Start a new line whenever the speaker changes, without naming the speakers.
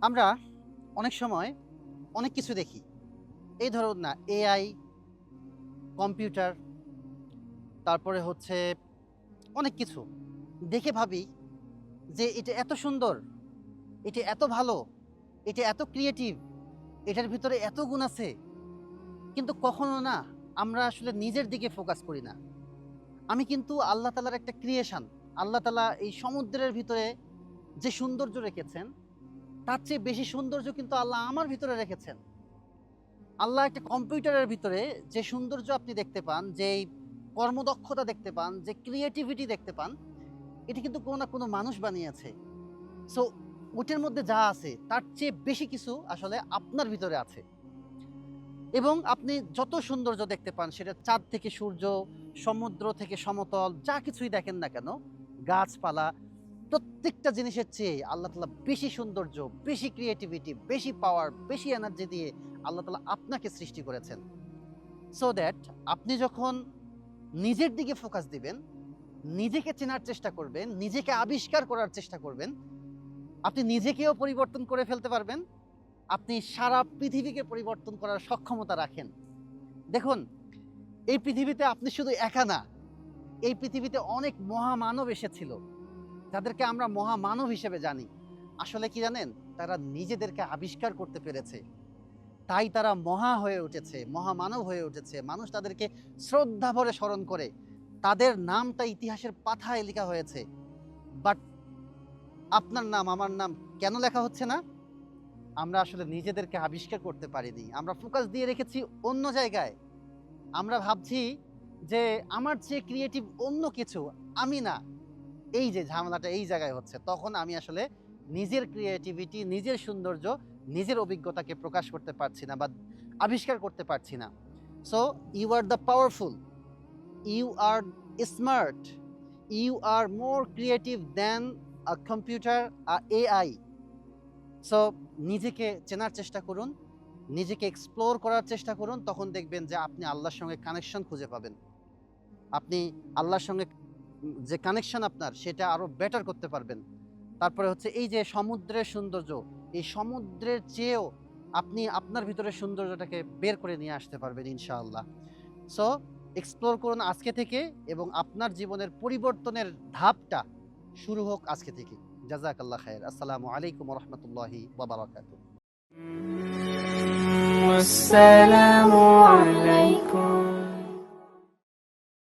আমরা অনেক সময় অনেক কিছু দেখি। এই ধরুন না এআই কম্পিউটার, তারপরে হচ্ছে অনেক কিছু। দেখে ভাবি যে এটা এত সুন্দর, এটা এত ভালো, এটা এত ক্রিয়েটিভ এটার ভিতরে এত গুণ আছে। কিন্তু কখনো না আমরা আসলে নিজের দিকে ফোকাস করি না। আমি কিন্তু আল্লাহ তালার একটা ক্রিয়েশন আল্লাহ তালা এই সমুদ্রের ভিতরে যে সৌন্দর্য রেখেছেন তার চেয়ে বেশি সৌন্দর্য কিন্তু আল্লাহ আমার ভিতরে রেখেছেন। আল্লাহ একটা কম্পিউটারের ভিতরে যে সৌন্দর্য আপনি দেখতে পান, যে কর্মদক্ষতা দেখতে পান, যে ক্রিয়েটিভিটি দেখতে পান, এটি কিন্তু কোনো না কোনো মানুষ বানিয়েছে। সো ওটার মধ্যে যা আছে, তার চেয়ে বেশি কিছু আসলে আপনার ভিতরে আছে। এবং আপনি যত সৌন্দর্য দেখতে পান, সেটা চাঁদ থেকে সূর্য, সমুদ্র থেকে সমতল, যা কিছুই দেখেন না কেন, গাছপালা প্রত্যেকটা জিনিসের চেয়ে আল্লাহ তালা বেশি সৌন্দর্য, বেশি ক্রিয়েটিভিটি বেশি পাওয়ার বেশি এনার্জি দিয়ে আল্লাহ তালা আপনাকে সৃষ্টি করেছেন। সো দ্যাট আপনি যখন নিজের দিকে ফোকাস দিবেন, নিজেকে চেনার চেষ্টা করবেন, নিজেকে আবিষ্কার করার চেষ্টা করবেন, আপনি নিজেকেও পরিবর্তন করে ফেলতে পারবেন, আপনি সারা পৃথিবীকে পরিবর্তন করার সক্ষমতা রাখেন। দেখুন, এই পৃথিবীতে আপনি শুধু একা না, এই পৃথিবীতে অনেক মহামানব এসেছিল। যাদেরকে আমরা মহামানব হিসেবে জানি। আসলে কি জানেন? তারা নিজেদেরকে আবিষ্কার করতে পেরেছে। তাই তারা মহা হয়ে উঠেছে, মহামানব হয়ে উঠেছে। মানুষ তাদেরকে শ্রদ্ধা ভরে স্মরণ করে। তাদের নামটা ইতিহাসের পাথায় লেখা হয়েছে। বাট আপনার নাম, আমার নাম কেন লেখা হচ্ছে না? আমরা আসলে নিজেদেরকে আবিষ্কার করতে পারিনি। আমরা ফোকাস দিয়ে রেখেছি অন্য জায়গায়। আমরা ভাবছি যে আমার চেয়ে ক্রিয়েটিভ অন্য কিছু, আমি না। এই যে ঝামেলাটা এই জায়গায় হচ্ছে, তখন আমি আসলে নিজের ক্রিয়েটিভিটি নিজের সৌন্দর্য, নিজের অভিজ্ঞতাকে প্রকাশ করতে পারছি না বা আবিষ্কার করতে পারছি না। So you are the powerful you are smart you are more creative than a computer a AI so নিজেকে চেনার চেষ্টা করুন, নিজেকে এক্সপ্লোর করার চেষ্টা করুন, তখন দেখবেন যে আপনি আল্লাহর সঙ্গে কানেকশন খুঁজে পাবেন। আপনি আল্লাহর সঙ্গে যে কানেকশন আপনার, সেটা আরও বেটার করতে পারবেন। তারপরে হচ্ছে এই যে সমুদ্রের সৌন্দর্য, এই সমুদ্রের চেয়েও আপনি আপনার ভিতরে সৌন্দর্যটাকে বের করে নিয়ে আসতে পারবেন ইনশাআল্লাহ। সো এক্সপ্লোর করুন আজকে থেকে এবং আপনার জীবনের পরিবর্তনের ধাপটা শুরু হোক আজকে থেকে। জাজাকাল্লাহ খায়ের আসসালামু আলাইকুম রহমতুল্লাহি বাবারাকাত
আসসালামু আলাইকুম।